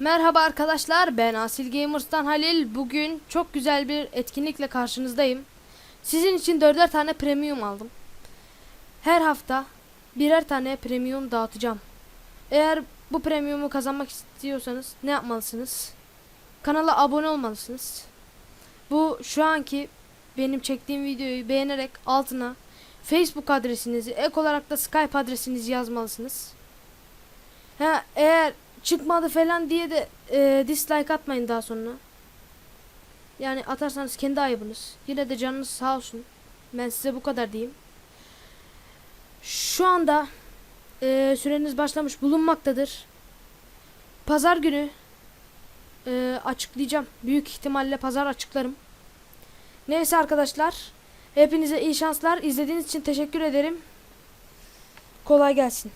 Merhaba arkadaşlar ben Asil Gamers'tan Halil. Bugün çok güzel bir etkinlikle karşınızdayım. Sizin için dörder tane premium aldım. Her hafta birer tane premium dağıtacağım. Eğer bu premiumu kazanmak istiyorsanız ne yapmalısınız? Kanala abone olmalısınız. Bu şu anki benim çektiğim videoyu beğenerek altına Facebook adresinizi, ek olarak da Skype adresinizi yazmalısınız. Ha, eğer çıkmadı falan diye de e, dislike atmayın daha sonra. Yani atarsanız kendi ayıbınız. Yine de canınız sağ olsun. Ben size bu kadar diyeyim. Şu anda e, süreniz başlamış bulunmaktadır. Pazar günü e, açıklayacağım. Büyük ihtimalle pazar açıklarım. Neyse arkadaşlar. Hepinize iyi şanslar. İzlediğiniz için teşekkür ederim. Kolay gelsin.